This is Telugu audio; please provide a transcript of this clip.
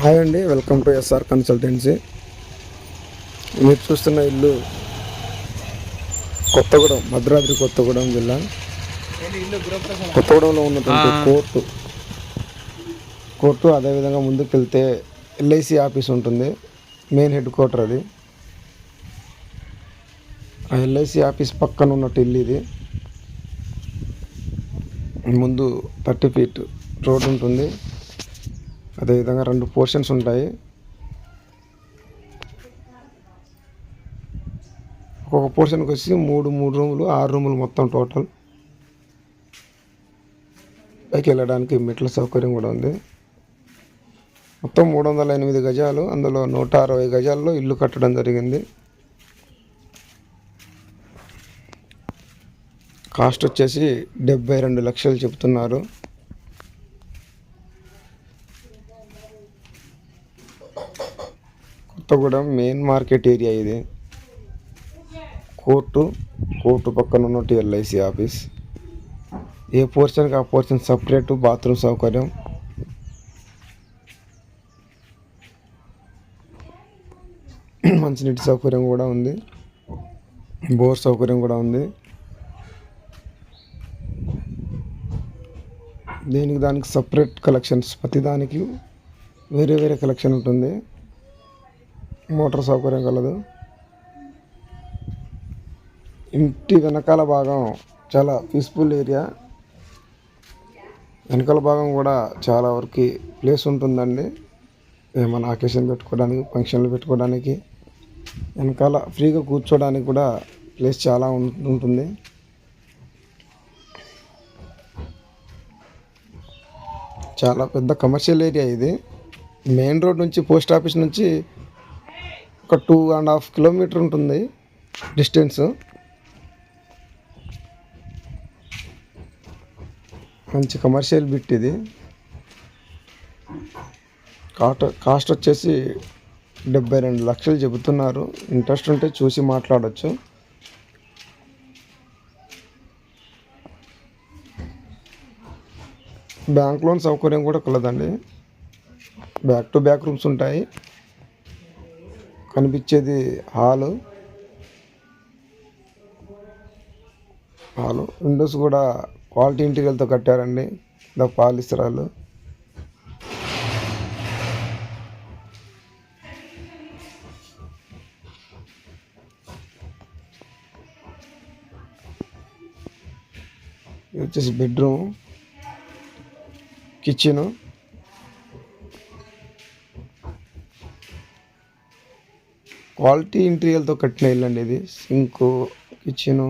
హాయ్ అండి వెల్కమ్ టు ఎస్ఆర్ కన్సల్టెన్సీ. మీరు చూస్తున్న ఇల్లు కొత్తగూడెం భద్రాద్రి కొత్తగూడెం జిల్లా. కొత్తగూడెంలో ఉన్నటువంటి కోర్టు కోర్టు అదేవిధంగా ముందుకు వెళ్తే ఎల్ఐసి ఆఫీస్ ఉంటుంది మెయిన్ హెడ్ క్వార్టర్ అది. ఆ ఎల్ఐసి ఆఫీస్ పక్కన ఉన్నట్టు ఇల్లు ఇది. ముందు థర్టీ ఫీట్ రోడ్ ఉంటుంది. అదేవిధంగా రెండు పోర్షన్స్ ఉంటాయి. ఒక్కొక్క పోర్షన్కి వచ్చి మూడు మూడు రూములు ఆరు రూములు మొత్తం టోటల్. పైకి వెళ్ళడానికి మెట్ల సౌకర్యం కూడా ఉంది. మొత్తం మూడు వందల ఎనిమిది గజాలు అందులో నూట అరవై గజాల్లో ఇల్లు కట్టడం జరిగింది. కాస్ట్ వచ్చేసి డెబ్బై రెండు లక్షలు చెప్తున్నారు. కొత్తగూడెం మెయిన్ మార్కెట్ ఏరియా ఇది. కోర్టు కోర్టు పక్కన ఉన్నట్టు ఎల్ఐసి ఆఫీస్. ఏ పోర్షన్కి ఆ పోర్షన్ సపరేట్ బాత్రూమ్ సౌకర్యం? మంచినీటి సౌకర్యం కూడా ఉంది. బోర్ సౌకర్యం కూడా ఉంది. దీనికి దానికి సపరేట్ కలెక్షన్స్ ప్రతి దానికి వేరే వేరే కలెక్షన్ ఉంటుంది. మోటార్ సౌకర్యం కలదు. ఇంటి వెనకాల భాగం చాలా పీస్ఫుల్ ఏరియా వెనకాల భాగం కూడా చాలా వరకు ప్లేస్ ఉంటుందండి. ఏమైనా అకేషన్ పెట్టుకోవడానికి ఫంక్షన్లు పెట్టుకోవడానికి. వెనకాల ఫ్రీగా కూర్చోడానికి కూడా ప్లేస్ చాలా ఉంటుంది. చాలా పెద్ద కమర్షియల్ ఏరియా ఇది. మెయిన్ రోడ్ నుంచి పోస్ట్ ఆఫీస్ నుంచి ఒక టూ అండ్ హాఫ్ కిలోమీటర్ ఉంటుంది డిస్టెన్స్. మంచి కమర్షియల్ బిట్ ఇది. కాస్ట్ కాస్ట్ వచ్చేసి డెబ్బై రెండు లక్షలు చెబుతున్నారు. ఇంట్రెస్ట్ ఉంటే చూసి మాట్లాడవచ్చు బ్యాంక్ లోన్ సౌకర్యం కూడా కలదండి. బ్యాక్ టు బ్యాక్ రూమ్స్ ఉంటాయి. కనిపించేది హాలు. హాలు. విండోస్ కూడా క్వాలిటీ ఇంటీరియల్తో కట్టారండి. ద పాలిస్తరాలు ఇది వచ్చేసి బెడ్రూమ్. కిచెను. క్వాలిటీ ఇంటీరియల్తో కట్టిన ఇల్లు అండి ఇది. Sync kitchen